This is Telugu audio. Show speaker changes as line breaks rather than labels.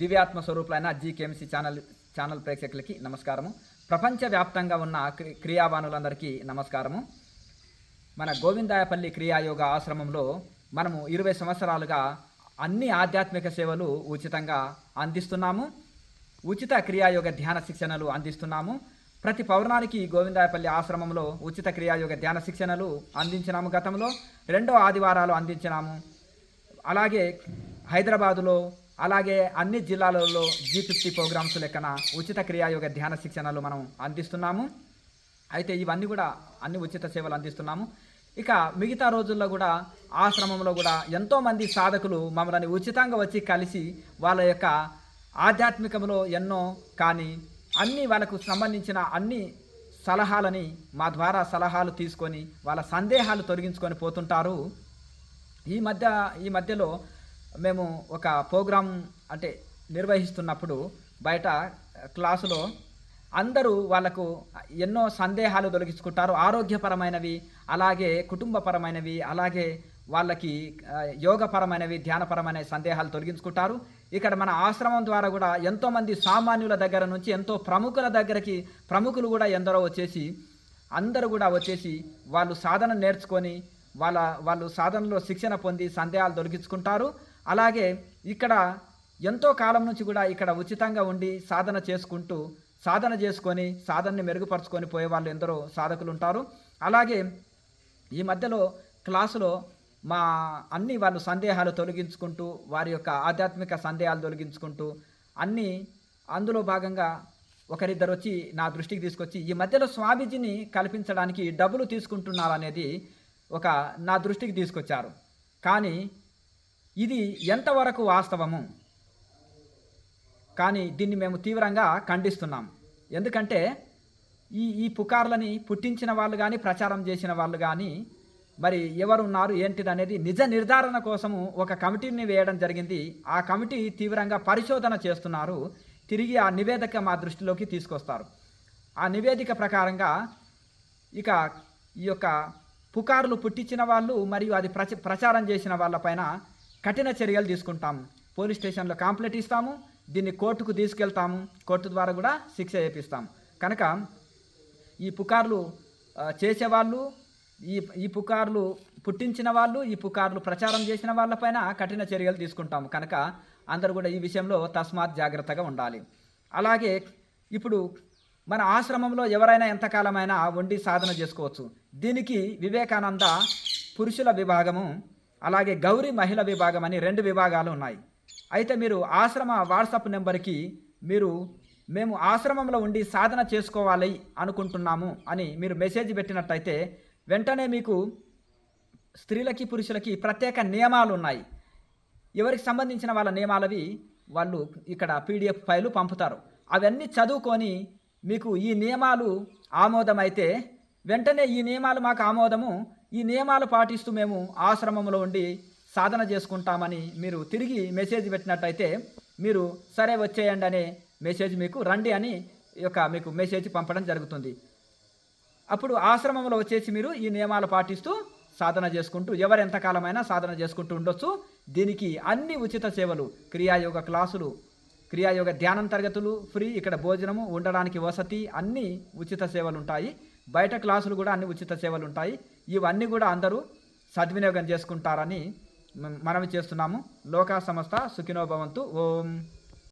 దివ్యాత్మ స్వరూపులైన జీకేఎంసీ ఛానల్ ఛానల్ ప్రేక్షకులకి నమస్కారము. ప్రపంచవ్యాప్తంగా ఉన్న క్రి క్రియావానులందరికీ నమస్కారము. మన గోవిందాయపల్లి క్రియాయోగ ఆశ్రమంలో మనము ఇరవై సంవత్సరాలుగా అన్ని ఆధ్యాత్మిక సేవలు ఉచితంగా అందిస్తున్నాము. ఉచిత క్రియాయోగ ధ్యాన శిక్షణలు అందిస్తున్నాము. ప్రతి పౌర్ణానికి గోవిందాయపల్లి ఆశ్రమంలో ఉచిత క్రియాయోగ ధ్యాన శిక్షణలు అందించినాము గతంలో. రెండో ఆదివారాలు అందించినాము. అలాగే హైదరాబాదులో అలాగే అన్ని జిల్లాలలో జీ ఫిఫ్టీ ప్రోగ్రామ్స్ లెక్కన ఉచిత క్రియాయోగ ధ్యాన శిక్షణలు మనం అందిస్తున్నాము. అయితే ఇవన్నీ కూడా అన్ని ఉచిత సేవలు అందిస్తున్నాము. ఇక మిగతా రోజుల్లో కూడా ఆశ్రమంలో కూడా ఎంతోమంది సాధకులు మమ్మల్ని ఉచితంగా వచ్చి కలిసి వాళ్ళ యొక్క ఆధ్యాత్మికంలో ఎన్నో కానీ అన్ని వాళ్ళకు సంబంధించిన అన్ని సలహాలని మా ద్వారా సలహాలు తీసుకొని వాళ్ళ సందేహాలు తొలగించుకొని పోతుంటారు. ఈ మధ్య ఈ మధ్యలో మేము ఒక ప్రోగ్రాం అంటే నిర్వహిస్తున్నప్పుడు బయట క్లాసులో అందరూ వాళ్ళకు ఎన్నో సందేహాలు తొలగించుకుంటారు. ఆరోగ్యపరమైనవి అలాగే కుటుంబపరమైనవి అలాగే వాళ్ళకి యోగపరమైనవి ధ్యానపరమైన సందేహాలు తొలగించుకుంటారు. ఇక్కడ మన ఆశ్రమం ద్వారా కూడా ఎంతోమంది సామాన్యుల దగ్గర నుంచి ఎంతో ప్రముఖుల దగ్గరికి ప్రముఖులు కూడా ఎందరో వచ్చేసి అందరూ కూడా వచ్చేసి వాళ్ళు సాధన నేర్చుకొని వాళ్ళ వాళ్ళు సాధనలో శిక్షణ పొంది సందేహాలు తొలగించుకుంటారు. అలాగే ఇక్కడ ఎంతో కాలం నుంచి కూడా ఇక్కడ ఉచితంగా ఉండి సాధన చేసుకుంటూ సాధన చేసుకొని సాధనని మెరుగుపరుచుకొని పోయే వాళ్ళు ఎందరో సాధకులు ఉంటారు అలాగే ఈ మధ్యలో క్లాసులో మా అన్ని వాళ్ళు సందేహాలు తొలగించుకుంటూ వారి యొక్క ఆధ్యాత్మిక సందేహాలు తొలగించుకుంటూ అన్నీ అందులో భాగంగా ఒకరిద్దరు వచ్చి నా దృష్టికి తీసుకొచ్చి ఈ మధ్యలో స్వామీజీని కల్పించడానికి డబ్బులు తీసుకుంటున్నారు అనేది ఒక నా దృష్టికి తీసుకొచ్చారు. కానీ ఇది ఎంతవరకు వాస్తవము? కానీ దీన్ని మేము తీవ్రంగా ఖండిస్తున్నాం. ఎందుకంటే ఈ ఈ పుకార్లని పుట్టించిన వాళ్ళు కానీ ప్రచారం చేసిన వాళ్ళు కానీ మరి ఎవరున్నారు ఏంటిది అనేది నిజ నిర్ధారణ కోసము ఒక కమిటీని వేయడం జరిగింది. ఆ కమిటీ తీవ్రంగా పరిశోధన చేస్తున్నారు. తిరిగి ఆ నివేదిక మా దృష్టిలోకి తీసుకొస్తారు. ఆ నివేదిక ప్రకారంగా ఇక ఈ యొక్క పుకార్లు పుట్టించిన వాళ్ళు మరియు అది ప్రచ ప్రచారం చేసిన వాళ్ళపైన కఠిన చర్యలు తీసుకుంటాం. పోలీస్ స్టేషన్లో కాంప్లైంట్ ఇస్తాము. దీన్ని కోర్టుకు తీసుకెళ్తాము. కోర్టు ద్వారా కూడా శిక్ష చేపిస్తాం కనుక ఈ పుకార్లు చేసేవాళ్ళు ఈ ఈ పుకార్లు పుట్టించిన వాళ్ళు ఈ పుకార్లు ప్రచారం చేసిన వాళ్ళపైన కఠిన చర్యలు తీసుకుంటాము. కనుక అందరూ కూడా ఈ విషయంలో తస్మాత్ జాగ్రత్తగా ఉండాలి. అలాగే ఇప్పుడు మన ఆశ్రమంలో ఎవరైనా ఎంతకాలమైనా వండి సాధన చేసుకోవచ్చు. దీనికి వివేకానంద పురుషుల విభాగము అలాగే గౌరీ మహిళ విభాగం అని రెండు విభాగాలు ఉన్నాయి. అయితే మీరు ఆశ్రమ వాట్సాప్ నెంబర్కి మీరు మేము ఆశ్రమంలో ఉండి సాధన చేసుకోవాలి అనుకుంటున్నాము అని మీరు మెసేజ్ పెట్టినట్టయితే వెంటనే మీకు స్త్రీలకి పురుషులకి ప్రత్యేక నియమాలు ఉన్నాయి. ఎవరికి సంబంధించిన వాళ్ళ నియమాలవి వాళ్ళు ఇక్కడ పీడిఎఫ్ ఫైలు పంపుతారు. అవన్నీ చదువుకొని మీకు ఈ నియమాలు ఆమోదమైతే వెంటనే ఈ నియమాలు మాకు ఆమోదము. ఈ నియమాలు పాటిస్తూ మేము ఆశ్రమంలో ఉండి సాధన చేసుకుంటామని మీరు తిరిగి మెసేజ్ పెట్టినట్టయితే మీరు సరే వచ్చేయండి అనే మెసేజ్ మీకు రండి అని యొక్క మీకు మెసేజ్ పంపడం జరుగుతుంది. అప్పుడు ఆశ్రమంలో వచ్చేసి మీరు ఈ నియమాలు పాటిస్తూ సాధన చేసుకుంటూ ఎవరు ఎంతకాలమైనా సాధన చేసుకుంటూ ఉండొచ్చు. దీనికి అన్ని ఉచిత సేవలు క్రియాయోగ క్లాసులు క్రియాయోగ ధ్యానం తరగతులు ఫ్రీ ఇక్కడ భోజనము ఉండడానికి వసతి అన్ని ఉచిత సేవలు ఉంటాయి. బయట క్లాసులు కూడా అన్ని ఉచిత సేవలు ఉంటాయి. ఇవన్నీ కూడా అందరూ సద్వినియోగం చేసుకుంటారని మ- మనవి చేస్తున్నాము. లోకా సంస్థ సుఖినోభవంతు ఓం.